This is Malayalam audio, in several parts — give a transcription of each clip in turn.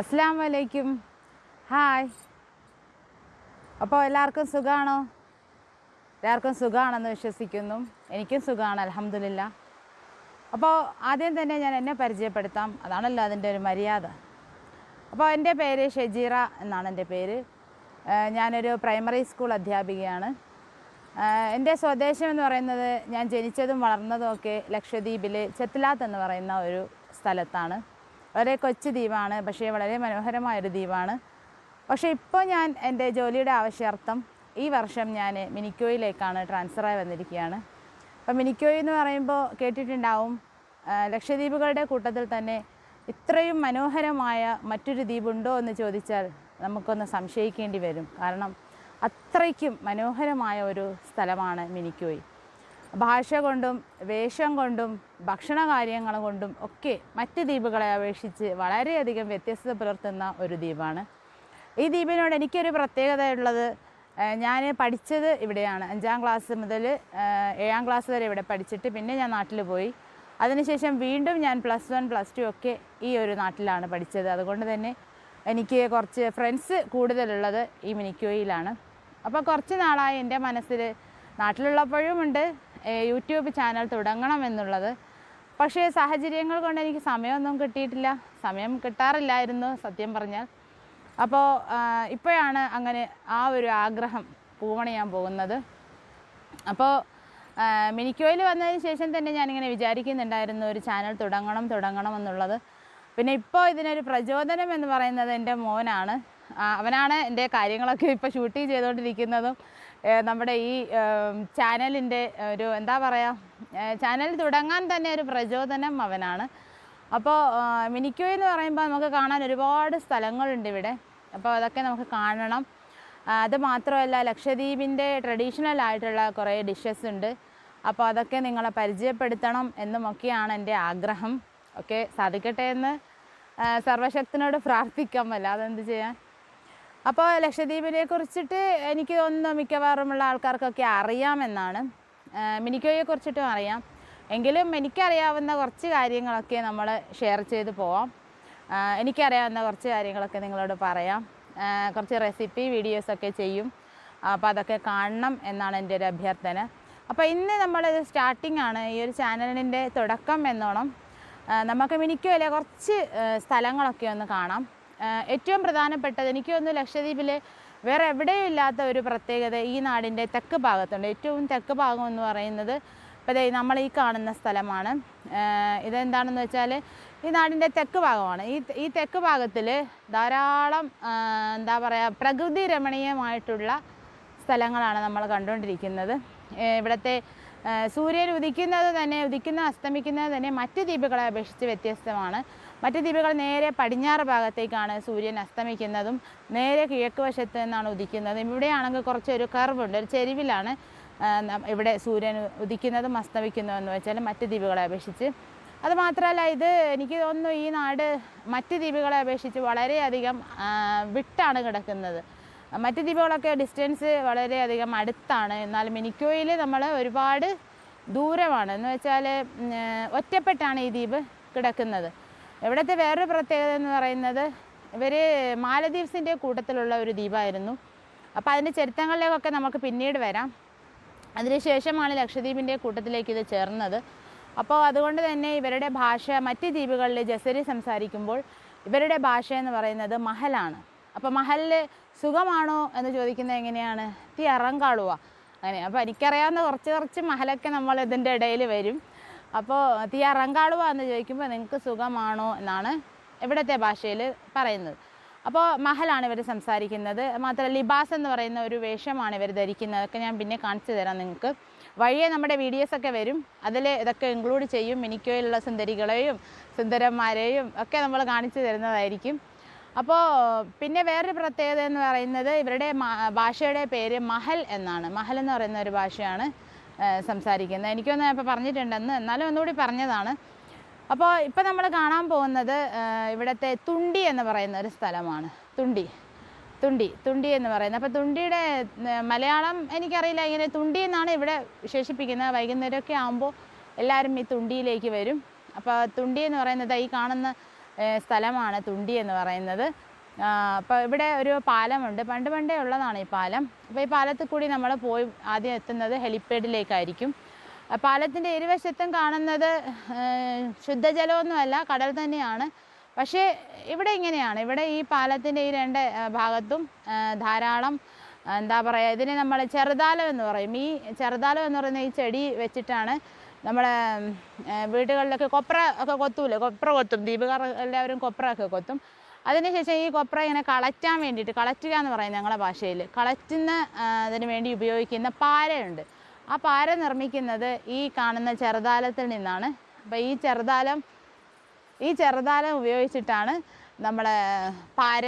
അസ്സാം വലൈക്കും ഹായ്. അപ്പോൾ എല്ലാവർക്കും സുഖമാണോ എല്ലാവർക്കും സുഖമാണെന്ന് വിശ്വസിക്കുന്നു. എനിക്കും സുഖമാണ് അലഹമില്ല അപ്പോൾ ആദ്യം തന്നെ ഞാൻ എന്നെ പരിചയപ്പെടുത്താം. അതാണല്ലോ അതിന്റെ ഒരു മര്യാദ. അപ്പോൾ എന്റെ പേര് ഷെജീറ എന്നാണ് എന്റെ പേര്. ഞാനൊരു പ്രൈമറി സ്കൂൾ അധ്യാപികയാണ്. എന്റെ സ്വദേശം എന്ന് പറയുന്നത് ഞാൻ ജനിച്ചതും വളർന്നതും ഒക്കെ ലക്ഷദ്വീപിലെ ചെത്ലാത്ത് എന്ന് പറയുന്ന ഒരു സ്ഥലത്താണ്. വളരെ കൊച്ചു ദ്വീപാണ് പക്ഷേ വളരെ മനോഹരമായൊരു ദ്വീപാണ് പക്ഷേ ഇപ്പോൾ ഞാൻ എന്റെ ജോലിയുടെ ആവശ്യാർത്ഥം ഈ വർഷം ഞാൻ മിനിക്കോയിലേക്കാണ് ട്രാൻസ്ഫറായി വന്നിരിക്കുകയാണ്. അപ്പോൾ മിനിക്കോയി എന്ന് പറയുമ്പോൾ കേട്ടിട്ടുണ്ടാവും ലക്ഷദ്വീപുകളുടെ കൂട്ടത്തിൽ തന്നെ ഇത്രയും മനോഹരമായ മറ്റൊരു ദ്വീപുണ്ടോ എന്ന് ചോദിച്ചാൽ നമുക്കൊന്ന് സംശയിക്കേണ്ടി വരും. കാരണം അത്രയ്ക്കും മനോഹരമായ ഒരു സ്ഥലമാണ് മിനിക്കോയി. ഭാഷ കൊണ്ടും വേഷം കൊണ്ടും ഭക്ഷണ കാര്യങ്ങൾ കൊണ്ടും ഒക്കെ മറ്റ് ദ്വീപുകളെ അപേക്ഷിച്ച് വളരെയധികം വ്യത്യസ്തത പുലർത്തുന്ന ഒരു ദ്വീപാണ്. ഈ ദ്വീപിനോട് എനിക്കൊരു പ്രത്യേകത ഉള്ളത് ഞാൻ പഠിച്ചത് ഇവിടെയാണ്. അഞ്ചാം ക്ലാസ് മുതൽ ഏഴാം ക്ലാസ് വരെ ഇവിടെ പഠിച്ചിട്ട് പിന്നെ ഞാൻ നാട്ടിൽ പോയി. അതിനുശേഷം വീണ്ടും ഞാൻ പ്ലസ് വൺ പ്ലസ് ടു ഒക്കെ ഈ ഒരു നാട്ടിലാണ് പഠിച്ചത്. അതുകൊണ്ട് തന്നെ എനിക്ക് കുറച്ച് ഫ്രണ്ട്സ് കൂടുതലുള്ളത് ഈ മിനിക്കോയിലാണ്. അപ്പോൾ കുറച്ച് നാളായി എന്റെ മനസ്സിൽ നാട്ടിലുള്ളപ്പോഴും ഉണ്ട് യൂട്യൂബ് ചാനൽ തുടങ്ങണം എന്നുള്ളത് പക്ഷേ സാഹചര്യങ്ങൾ കൊണ്ട് എനിക്ക് സമയമൊന്നും കിട്ടിയിട്ടില്ല. സമയം കിട്ടാറില്ലായിരുന്നു സത്യം പറഞ്ഞാൽ. അപ്പോൾ ഇപ്പോഴാണ് അങ്ങനെ ആ ഒരു ആഗ്രഹം പൂവണയാൻ പോകുന്നത്. അപ്പോൾ മിനിക്കോയിൽ വന്നതിന് ശേഷം തന്നെ ഞാനിങ്ങനെ വിചാരിക്കുന്നുണ്ടായിരുന്നു ഒരു ചാനൽ തുടങ്ങണം തുടങ്ങണം എന്നുള്ളത്. പിന്നെ ഇപ്പോൾ ഇതിനൊരു പ്രചോദനം എന്ന് പറയുന്നത് എന്റെ മോനാണ്. അവനാണ് എന്റെ കാര്യങ്ങളൊക്കെ ഇപ്പോൾ ഷൂട്ടിങ് ചെയ്തുകൊണ്ടിരിക്കുന്നതും. നമ്മുടെ ഈ ചാനലിന്റെ ഒരു എന്താ പറയുക ചാനൽ തുടങ്ങാൻ തന്നെ ഒരു പ്രചോദനം അവനാണ്. അപ്പോൾ മിനിക്കോ എന്ന് പറയുമ്പോൾ നമുക്ക് കാണാൻ ഒരുപാട് സ്ഥലങ്ങളുണ്ട് ഇവിടെ. അപ്പോൾ അതൊക്കെ നമുക്ക് കാണണം. അത് മാത്രമല്ല ലക്ഷദ്വീപിന്റെ ട്രഡീഷണൽ ആയിട്ടുള്ള കുറേ ഡിഷസ് ഉണ്ട്. അപ്പോൾ അതൊക്കെ നിങ്ങളെ പരിചയപ്പെടുത്തണം എന്നുമൊക്കെയാണ് എന്റെ ആഗ്രഹം. ഒക്കെ സാധിക്കട്ടെ എന്ന് സർവശക്തനോട് പ്രാർത്ഥിക്കാം. അല്ലാതെ എന്ത് ചെയ്യാൻ? അപ്പോൾ ലക്ഷദ്വീപിനെ കുറിച്ചിട്ട് എനിക്ക് തോന്നുന്നു മിക്കവാറുമുള്ള ആൾക്കാർക്കൊക്കെ അറിയാമെന്നാണ്. മിനിക്കോയെ കുറിച്ചിട്ടും അറിയാം. എങ്കിലും എനിക്കറിയാവുന്ന കുറച്ച് കാര്യങ്ങളൊക്കെ നമ്മൾ ഷെയർ ചെയ്ത് പോവാം. എനിക്കറിയാവുന്ന കുറച്ച് കാര്യങ്ങളൊക്കെ നിങ്ങളോട് പറയാം. കുറച്ച് റെസിപ്പി വീഡിയോസൊക്കെ ചെയ്യും. അപ്പോൾ അതൊക്കെ കാണണം എന്നാണ് എന്റെ ഒരു അഭ്യർത്ഥന. അപ്പോൾ ഇന്ന് നമ്മൾ സ്റ്റാർട്ടിംഗ് ആണ്. ഈ ഒരു ചാനലിന്റെ തുടക്കം എന്നോണം. നമുക്ക് മിനിക്കോയിലെ കുറച്ച് സ്ഥലങ്ങളൊക്കെ ഒന്ന് കാണാം. ഏറ്റവും പ്രധാനപ്പെട്ടത് എനിക്ക് തോന്നുന്നു ലക്ഷദ്വീപിൽ വേറെ എവിടെയും ഇല്ലാത്ത ഒരു പ്രത്യേകത ഈ നാടിന്റെ തെക്ക് ഭാഗത്തുണ്ട്. ഏറ്റവും തെക്ക് ഭാഗം എന്ന് പറയുന്നത് ഇപ്പോൾ ദേ നമ്മൾ ഈ കാണുന്ന സ്ഥലമാണ്. ഇതെന്താണെന്ന് വെച്ചാൽ ഈ നാടിന്റെ തെക്ക് ഭാഗമാണ്. ഈ ഈ തെക്ക് ഭാഗത്തിൽ ധാരാളം എന്താ പറയുക പ്രകൃതി രമണീയമായിട്ടുള്ള സ്ഥലങ്ങളാണ് നമ്മൾ കണ്ടുകൊണ്ടിരിക്കുന്നത്. ഇവിടുത്തെ സൂര്യൻ ഉദിക്കുന്നത് തന്നെ ഉദിക്കുന്ന അസ്തമിക്കുന്നത് തന്നെ മറ്റ് ദ്വീപുകളെ അപേക്ഷിച്ച് വ്യത്യസ്തമാണ്. മറ്റ് ദ്വീപുകൾ നേരെ പടിഞ്ഞാറ് ഭാഗത്തേക്കാണ് സൂര്യൻ അസ്തമിക്കുന്നതും നേരെ കിഴക്ക് വശത്ത് നിന്നാണ് ഉദിക്കുന്നതും. ഇവിടെയാണെങ്കിൽ കുറച്ചൊരു കർവുണ്ട്. ഒരു ചെരിവിലാണ് ഇവിടെ സൂര്യൻ ഉദിക്കുന്നതും അസ്തമിക്കുന്നതും എന്ന് വെച്ചാൽ മറ്റ് ദ്വീപുകളെ അപേക്ഷിച്ച്. അതുമാത്രമല്ല ഇത് എനിക്ക് തോന്നുന്നു ഈ നാട് മറ്റ് ദ്വീപുകളെ അപേക്ഷിച്ച് വളരെയധികം വിട്ടാണ് കിടക്കുന്നത്. മറ്റ് ദ്വീപുകളൊക്കെ ഡിസ്റ്റൻസ് വളരെയധികം അടുത്താണ്. എന്നാൽ മിനിക്കോയിൽ നമ്മൾ ഒരുപാട് ദൂരമാണ്. എന്ന് വെച്ചാൽ ഒറ്റപ്പെട്ടാണ് ഈ ദ്വീപ് കിടക്കുന്നത്. ഇവിടുത്തെ വേറൊരു പ്രത്യേകത എന്ന് പറയുന്നത് ഇവർ മാലദ്വീപ്സിന്റെ കൂട്ടത്തിലുള്ള ഒരു ദ്വീപായിരുന്നു. അപ്പോൾ അതിന്റെ ചരിത്രങ്ങളിലേക്കൊക്കെ നമുക്ക് പിന്നീട് വരാം. അതിനുശേഷമാണ് ലക്ഷദ്വീപിന്റെ കൂട്ടത്തിലേക്ക് ഇത് ചേർന്നത്. അപ്പോൾ അതുകൊണ്ട് തന്നെ ഇവരുടെ ഭാഷ മറ്റ് ദ്വീപുകളിൽ ജസരി സംസാരിക്കുമ്പോൾ ഇവരുടെ ഭാഷ എന്ന് പറയുന്നത് മഹലാണ്. അപ്പോൾ മഹലിൽ സുഖമാണോ എന്ന് ചോദിക്കുന്നത് എങ്ങനെയാണ്? തീ ഇറങ്കാളുക അങ്ങനെ. അപ്പോൾ എനിക്കറിയാവുന്ന കുറച്ച് കുറച്ച് മഹലൊക്കെ നമ്മൾ ഇതിന്റെ ഇടയിൽ വരും. അപ്പോൾ തീ ഇറങ്കാളുക എന്ന് ചോദിക്കുമ്പോൾ നിങ്ങൾക്ക് സുഖമാണോ എന്നാണ് ഇവിടുത്തെ ഭാഷയിൽ പറയുന്നത്. അപ്പോൾ മഹലാണ് ഇവർ സംസാരിക്കുന്നത്. മാത്രമല്ല ലിബാസ് എന്ന് പറയുന്ന ഒരു വേഷമാണ് ഇവർ ധരിക്കുന്നത്. അതൊക്കെ ഞാൻ പിന്നെ കാണിച്ചു തരാം നിങ്ങൾക്ക്. വഴിയെ നമ്മുടെ വീഡിയോസൊക്കെ വരും. അതിൽ ഇതൊക്കെ ഇൻക്ലൂഡ് ചെയ്യും. മിനിക്കോയിലുള്ള സുന്ദരികളെയും സുന്ദരന്മാരെയും ഒക്കെ നമ്മൾ കാണിച്ചു തരുന്നതായിരിക്കും. അപ്പോൾ പിന്നെ വേറൊരു പ്രത്യേകത എന്ന് പറയുന്നത് ഇവരുടെ ഭാഷയുടെ പേര് മഹൽ എന്നാണ്. മഹൽ എന്ന് പറയുന്ന ഒരു ഭാഷയാണ്. സംസാരിക്കുന്നത്. എനിക്കൊന്ന് ഇപ്പോൾ പറഞ്ഞിട്ടുണ്ടെന്ന് എന്നാലും ഒന്നുകൂടി പറഞ്ഞതാണ്. അപ്പോൾ ഇപ്പോൾ നമ്മൾ കാണാൻ പോകുന്നത് ഇവിടുത്തെ തുണ്ടി എന്ന് പറയുന്ന ഒരു സ്ഥലമാണ്. തുണ്ടി. തുണ്ടി. തുണ്ടി എന്ന് പറയുന്നത്. അപ്പോൾ തുണ്ടിയുടെ മലയാളം എനിക്കറിയില്ല. ഇങ്ങനെ തുണ്ടി എന്നാണ് ഇവിടെ വിശേഷിപ്പിക്കുന്നത്. വൈകുന്നേരമൊക്കെ ആകുമ്പോൾ എല്ലാവരും ഈ തുണ്ടിയിലേക്ക് വരും. അപ്പോൾ തുണ്ടി എന്ന് പറയുന്നത് ഈ കാണുന്ന സ്ഥലമാണ് തുണ്ടി എന്ന് പറയുന്നത്. അപ്പോൾ ഇവിടെ ഒരു പാലമുണ്ട്. പണ്ട് പണ്ടേ ഉള്ളതാണ് ഈ പാലം. അപ്പോൾ ഈ പാലത്തിൽ കൂടി നമ്മൾ പോയി ആദ്യം എത്തുന്നത് ഹെലിപ്പാഡിലേക്കായിരിക്കും. പാലത്തിന്റെ ഇരുവശത്തും കാണുന്നത് ശുദ്ധജലമൊന്നുമല്ല കടൽ തന്നെയാണ്. പക്ഷേ ഇവിടെ ഇങ്ങനെയാണ്. ഇവിടെ ഈ പാലത്തിന്റെ ഈ രണ്ട് ഭാഗത്തും ധാരാളം എന്താ പറയുക ഇതിനെ നമ്മൾ ചെറുതാലം എന്ന് പറയും. ഈ ചെറുതാലം എന്ന് പറയുന്ന ഈ ചെടി വെച്ചിട്ടാണ് നമ്മളെ വീടുകളിലൊക്കെ കൊപ്ര ഒക്കെ കൊത്തൂലേ? കൊപ്ര കൊത്തും. ദീപകാർ എല്ലാവരും കൊപ്ര ഒക്കെ കൊത്തും. അതിനുശേഷം ഈ കൊപ്ര ഇങ്ങനെ കളറ്റാൻ വേണ്ടിയിട്ട് കളറ്റുക എന്ന് പറയുന്നത് ഞങ്ങളുടെ ഭാഷയിൽ. കളറ്റുന്ന അതിന് വേണ്ടി ഉപയോഗിക്കുന്ന പാരയുണ്ട്. ആ പാര നിർമ്മിക്കുന്നത് ഈ കാണുന്ന ചെറുതാലത്തിൽ നിന്നാണ്. അപ്പോൾ ഈ ചെറുതാലം ഈ ചെറുതാലം ഉപയോഗിച്ചിട്ടാണ് നമ്മൾ പാര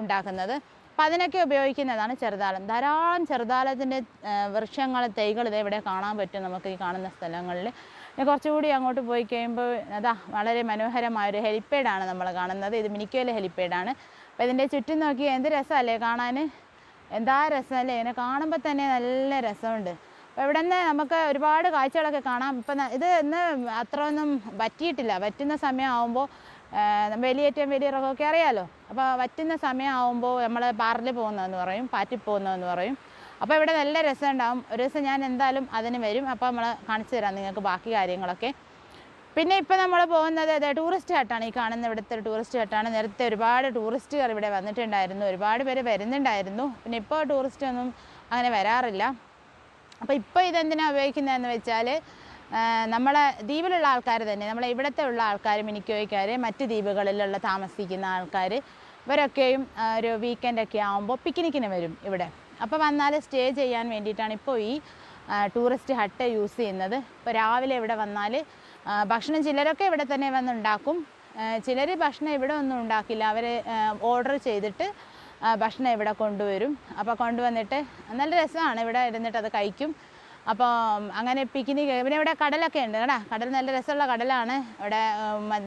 ഉണ്ടാക്കുന്നത്. അപ്പം അതിനൊക്കെ ഉപയോഗിക്കുന്നതാണ് ചെറുതാലം. ധാരാളം ചെറുതാലത്തിന്റെ വൃക്ഷങ്ങൾ തൈകൾ ഇതേ ഇവിടെ കാണാൻ പറ്റും നമുക്ക് ഈ കാണുന്ന സ്ഥലങ്ങളിൽ. കുറച്ചുകൂടി അങ്ങോട്ട് പോയി കഴിയുമ്പോൾ അതാ വളരെ മനോഹരമായ മനോഹരമായൊരു ഹെലിപ്പേഡാണ് നമ്മൾ കാണുന്നത്. ഇത് മിനിക്കോയിലെ ഹെലിപ്പേഡാണ്. അപ്പോൾ ഇതിന്റെ ചുറ്റും നോക്കി എന്ത് രസമല്ലേ കാണാൻ എന്താ രസമല്ലേ? ഇതിനെ കാണുമ്പോൾ തന്നെ നല്ല രസമുണ്ട്. അപ്പോൾ ഇവിടെ നിന്ന് നമുക്ക് ഒരുപാട് കാഴ്ചകളൊക്കെ കാണാം. ഇപ്പം ഇത് ഇന്ന് അത്രയൊന്നും പറ്റിയിട്ടില്ല പറ്റുന്ന സമയമാകുമ്പോൾ വേലിയേറ്റം വേലിയിറക്കമൊക്കെ അറിയാമല്ലോ അപ്പോൾ പറ്റുന്ന സമയമാകുമ്പോൾ നമ്മൾ പാറിൽ പോകുന്നതെന്ന് പറയും പാറ്റിൽ പോകുന്നതെന്ന് പറയും. അപ്പോൾ ഇവിടെ നല്ല രസം ഉണ്ടാവും ഒരു ദിവസം ഞാൻ എന്തായാലും അതിന് വരും. അപ്പോൾ നമ്മൾ കാണിച്ചു തരാം നിങ്ങൾക്ക് ബാക്കി കാര്യങ്ങളൊക്കെ. പിന്നെ ഇപ്പോൾ നമ്മൾ പോകുന്നത് അതെ ടൂറിസ്റ്റ് ഹട്ടാണ് ഈ കാണുന്ന ഇവിടുത്തെ ടൂറിസ്റ്റ് ഹട്ടാണ് നേരത്തെ ഒരുപാട് ടൂറിസ്റ്റുകൾ ഇവിടെ വന്നിട്ടുണ്ടായിരുന്നു. ഒരുപാട് പേര് വരുന്നുണ്ടായിരുന്നു. പിന്നെ ഇപ്പോൾ ടൂറിസ്റ്റ് ഒന്നും അങ്ങനെ വരാറില്ല. അപ്പോൾ ഇപ്പോൾ ഇതെന്തിനാണ് ഉപയോഗിക്കുന്നതെന്ന് വെച്ചാൽ നമ്മളെ ദ്വീപിലുള്ള ആൾക്കാർ തന്നെ നമ്മളെ ഇവിടുത്തെ ഉള്ള ആൾക്കാർ മിനിക്കോയ്ക്കാർ മറ്റ് ദ്വീപുകളിലുള്ള താമസിക്കുന്ന ആൾക്കാർ ഇവരൊക്കെയും ഒരു വീക്കെൻഡൊക്കെ ആകുമ്പോൾ പിക്നിക്കിന് വരും ഇവിടെ. അപ്പോൾ വന്നാൽ സ്റ്റേ ചെയ്യാൻ വേണ്ടിയിട്ടാണ് ഇപ്പോൾ ഈ ടൂറിസ്റ്റ് ഹട്ട് യൂസ് ചെയ്യുന്നത്. ഇപ്പോൾ രാവിലെ ഇവിടെ വന്നാൽ ഭക്ഷണം ചിലരൊക്കെ ഇവിടെ തന്നെ വന്നുണ്ടാക്കും. ചിലർ ഭക്ഷണം ഇവിടെ ഒന്നും ഉണ്ടാക്കില്ല. അവർ ഓർഡർ ചെയ്തിട്ട് ഭക്ഷണം ഇവിടെ കൊണ്ടുവരും. അപ്പോൾ കൊണ്ടുവന്നിട്ട് നല്ല രസമാണ്. ഇവിടെ ഇരുന്നിട്ട് അത് കഴിക്കും. അപ്പോൾ അങ്ങനെ പിക്നിക് പിന്നെ ഇവിടെ കടലൊക്കെ ഉണ്ട് കേടാ. കടൽ നല്ല രസമുള്ള കടലാണ്. ഇവിടെ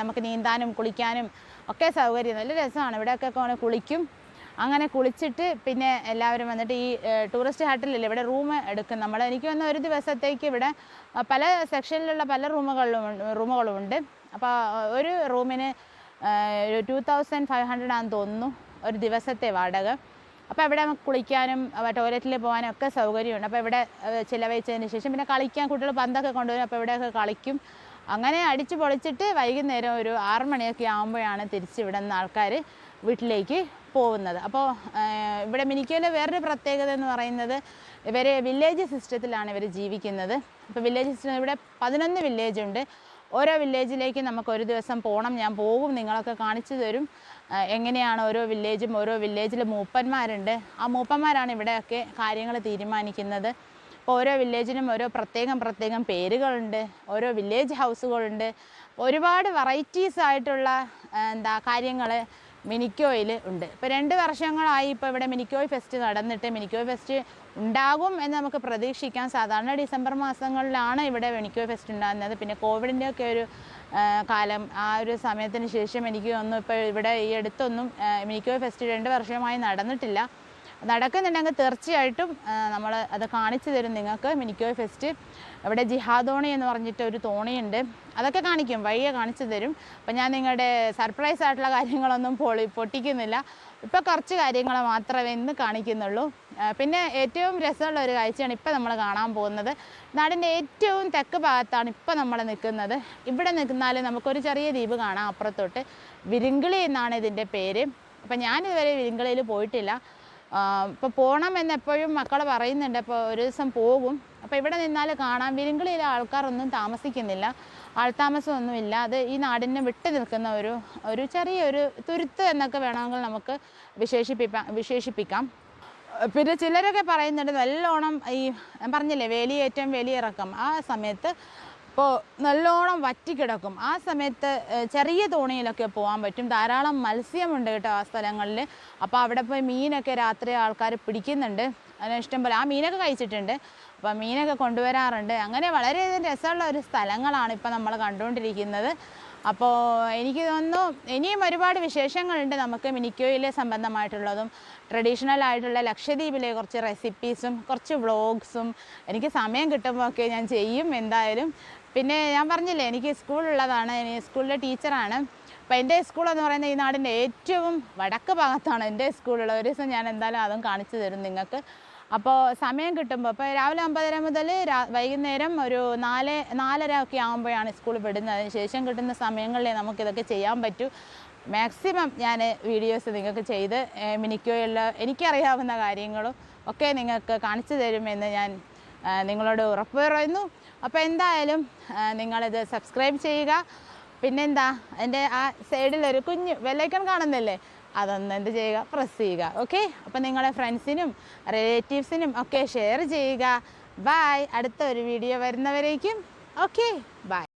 നമുക്ക് നീന്താനും കുളിക്കാനും ഒക്കെ സൗകര്യം. നല്ല രസമാണ്. ഇവിടെയൊക്കെ കുളിക്കും. അങ്ങനെ കുളിച്ചിട്ട് പിന്നെ എല്ലാവരും വന്നിട്ട് ഈ ടൂറിസ്റ്റ് ഹട്ടിലല്ലേ ഇവിടെ റൂം എടുക്കും നമ്മൾ എനിക്ക് വന്ന ഒരു ദിവസത്തേക്ക് ഇവിടെ പല സെക്ഷനിലുള്ള പല റൂമുകളിലും റൂമുകളും ഉണ്ട്. അപ്പോൾ ഒരു റൂമിന് ടു തൗസൻഡ് ഫൈവ് ഹൺഡ്രഡ് ആണെന്ന് തോന്നുന്നു ഒരു ദിവസത്തെ വാടക. അപ്പോൾ ഇവിടെ കുളിക്കാനും ടോയ്ലറ്റിൽ പോകാനും ഒക്കെ സൗകര്യമുണ്ട്. അപ്പോൾ ഇവിടെ ചിലവഴിച്ചതിന് ശേഷം പിന്നെ കളിക്കാൻ കുട്ടികൾ പന്തൊക്കെ കൊണ്ടുവരും അപ്പോൾ ഇവിടെയൊക്കെ കളിക്കും. അങ്ങനെ അടിച്ച് പൊളിച്ചിട്ട് വൈകുന്നേരം ഒരു ആറ് മണിയൊക്കെ ആകുമ്പോഴാണ് തിരിച്ച് ഇവിടെ നിന്ന് ആൾക്കാർ വീട്ടിലേക്ക് പോകുന്നത്. അപ്പോൾ ഇവിടെ മിനിക്കയിലെ വേറൊരു പ്രത്യേകത എന്ന് പറയുന്നത് ഇവർ വില്ലേജ് സിസ്റ്റത്തിലാണ് ഇവർ ജീവിക്കുന്നത്. അപ്പോൾ വില്ലേജ് സിസ്റ്റം ഇവിടെ പതിനൊന്ന് വില്ലേജ് ഉണ്ട്. ഓരോ വില്ലേജിലേക്ക് നമുക്ക് ഒരു ദിവസം പോകണം ഞാൻ പോകും നിങ്ങളൊക്കെ കാണിച്ചു തരും. എങ്ങനെയാണ് ഓരോ വില്ലേജും ഓരോ വില്ലേജിൽ മൂപ്പന്മാരുണ്ട്. ആ മൂപ്പന്മാരാണ് ഇവിടെയൊക്കെ കാര്യങ്ങൾ തീരുമാനിക്കുന്നത്. അപ്പോൾ ഓരോ വില്ലേജിനും ഓരോ പ്രത്യേകം പ്രത്യേകം പേരുകളുണ്ട്. ഓരോ വില്ലേജ് ഹൗസുകളുണ്ട് ഒരുപാട് വെറൈറ്റീസ് ആയിട്ടുള്ള എന്താ കാര്യങ്ങൾ മിനിക്കോയിൽ ഉണ്ട്. ഇപ്പോൾ രണ്ട് വർഷങ്ങളായി ഇപ്പോൾ ഇവിടെ മിനിക്കോയ് ഫെസ്റ്റ് നടന്നിട്ട് മിനിക്കോയ് ഫെസ്റ്റ് ഉണ്ടാകും എന്ന് നമുക്ക് പ്രതീക്ഷിക്കാം. സാധാരണ ഡിസംബർ മാസങ്ങളിലാണ് ഇവിടെ മിനിക്കോയ് ഫെസ്റ്റ് ഉണ്ടാകുന്നത്. പിന്നെ കോവിഡിന്റെ ഒക്കെ ഒരു കാലം ആ ഒരു സമയത്തിന് ശേഷം എനിക്ക് ഒന്നും ഇപ്പോൾ ഇവിടെ ഈ അടുത്തൊന്നും മിനിക്കോയ് ഫെസ്റ്റ് രണ്ട് വർഷമായി നടന്നിട്ടില്ല. നടക്കുന്നുണ്ടെങ്കിൽ തീർച്ചയായിട്ടും നമ്മൾ അത് കാണിച്ചു തരും നിങ്ങൾക്ക്. മിനിക്കോയ് ഫെസ്റ്റ്. അവിടെ ജിഹാദോണി എന്ന് പറഞ്ഞിട്ട് ഒരു തോണിയുണ്ട്. അതൊക്കെ കാണിക്കും വഴിയെ കാണിച്ചു തരും. അപ്പം ഞാൻ നിങ്ങളുടെ സർപ്രൈസ് ആയിട്ടുള്ള കാര്യങ്ങളൊന്നും പൊളി പൊട്ടിക്കുന്നില്ല. ഇപ്പോൾ കുറച്ച് കാര്യങ്ങൾ മാത്രമേ ഇന്ന് കാണിക്കുന്നുള്ളൂ. പിന്നെ ഏറ്റവും രസമുള്ള ഒരു കാഴ്ചയാണ് ഇപ്പോൾ നമ്മൾ കാണാൻ പോകുന്നത്. നാടിന്റെ ഏറ്റവും തെക്ക് ഭാഗത്താണ് ഇപ്പോൾ നമ്മൾ നിൽക്കുന്നത്. ഇവിടെ നിൽക്കുന്നാൽ നമുക്കൊരു ചെറിയ ദ്വീപ് കാണാം അപ്പുറത്തോട്ട്. വിരിങ്കിളി എന്നാണ് ഇതിന്റെ പേര്. അപ്പം ഞാനിതുവരെ വിരിങ്കിളിയിൽ പോയിട്ടില്ല. ഇപ്പോൾ പോകണം എന്ന് എപ്പോഴും മക്കൾ പറയുന്നുണ്ട്. അപ്പോൾ ഒരു ദിവസം പോകും. അപ്പോൾ ഇവിടെ നിന്നാൽ കാണാം. വിരുങ്കളിയിലെ ആൾക്കാരൊന്നും താമസിക്കുന്നില്ല. ആൾത്താമസമൊന്നുമില്ല അത് ഈ നാടിനെ വിട്ടു നിൽക്കുന്ന ഒരു ഒരു ചെറിയൊരു തുരുത്ത് എന്നൊക്കെ വേണമെങ്കിൽ നമുക്ക് വിശേഷിപ്പിക്കാം വിശേഷിപ്പിക്കാം. പിന്നെ ചിലരൊക്കെ പറയുന്നുണ്ട് നല്ലോണം ഈ പറഞ്ഞില്ലേ വേലിയേറ്റം വേലിയിറക്കം. ആ സമയത്ത് ഇപ്പോൾ നല്ലോണം വറ്റിക്കിടക്കും. ആ സമയത്ത് ചെറിയ തോണിയിലൊക്കെ പോകാൻ പറ്റും. ധാരാളം മത്സ്യമുണ്ട് കേട്ടോ ആ സ്ഥലങ്ങളിൽ. അപ്പോൾ അവിടെ പോയി മീനൊക്കെ രാത്രി ആൾക്കാർ പിടിക്കുന്നുണ്ട്. അതിന് ഇഷ്ടംപോലെ ആ മീനൊക്കെ കഴിച്ചിട്ടുണ്ട്. അപ്പോൾ മീനൊക്കെ കൊണ്ടുവരാറുണ്ട്. അങ്ങനെ വളരെയധികം രസമുള്ള ഒരു സ്ഥലങ്ങളാണ് ഇപ്പോൾ നമ്മൾ കണ്ടുകൊണ്ടിരിക്കുന്നത്. അപ്പോൾ എനിക്ക് തോന്നുന്നു ഇനിയും ഒരുപാട് വിശേഷങ്ങളുണ്ട് നമുക്ക് മിനിക്കോയിലെ സംബന്ധമായിട്ടുള്ളതും ട്രഡീഷണൽ ആയിട്ടുള്ള ലക്ഷദ്വീപിലെ കുറച്ച് റെസിപ്പീസും കുറച്ച് വ്ളോഗ്സും എനിക്ക് സമയം കിട്ടുമ്പോൾ ഒക്കെ ഞാൻ ചെയ്യും എന്തായാലും. പിന്നെ ഞാൻ പറഞ്ഞില്ലേ എനിക്ക് സ്കൂളുള്ളതാണ് സ്കൂളിലെ ടീച്ചറാണ് അപ്പോൾ എന്റെ സ്കൂളെന്ന് പറയുന്നത് ഈ നാടിന്റെ ഏറ്റവും വടക്ക് ഭാഗത്താണ് എന്റെ സ്കൂളുള്ളത് ഒരു ദിവസം ഞാൻ എന്തായാലും അതും കാണിച്ചു തരും നിങ്ങൾക്ക്. അപ്പോൾ സമയം കിട്ടുമ്പോൾ അപ്പോൾ രാവിലെ ഒമ്പതര മുതൽ വൈകുന്നേരം ഒരു നാല് നാലര ഒക്കെ ആകുമ്പോഴാണ് സ്കൂളിൽ വിടുന്നത്. അതിന് ശേഷം കിട്ടുന്ന സമയങ്ങളിലേ നമുക്കിതൊക്കെ ചെയ്യാൻ പറ്റൂ. മാക്സിമം ഞാൻ വീഡിയോസ് നിങ്ങൾക്ക് ചെയ്ത് മിനിക്കോയുള്ള എനിക്കറിയാവുന്ന കാര്യങ്ങളും ഒക്കെ നിങ്ങൾക്ക് കാണിച്ചു തരുമെന്ന് ഞാൻ നിങ്ങളോട് ഉറപ്പ് പറയുന്നു. അപ്പോൾ എന്തായാലും നിങ്ങളിത് സബ്സ്ക്രൈബ് ചെയ്യുക. പിന്നെന്താ എന്റെ ആ സൈഡിലൊരു കുഞ്ഞ് വെല്ലൈക്കൺ കാണുന്നില്ലേ? അതൊന്ന് എന്ത് ചെയ്യുക? പ്രസ് ചെയ്യുക. ഓക്കെ അപ്പോൾ നിങ്ങളെ ഫ്രണ്ട്സിനും റിലേറ്റീവ്സിനും ഒക്കെ ഷെയർ ചെയ്യുക. ബായ് അടുത്ത ഒരു വീഡിയോ വരുന്നവരേക്കും. Okay bye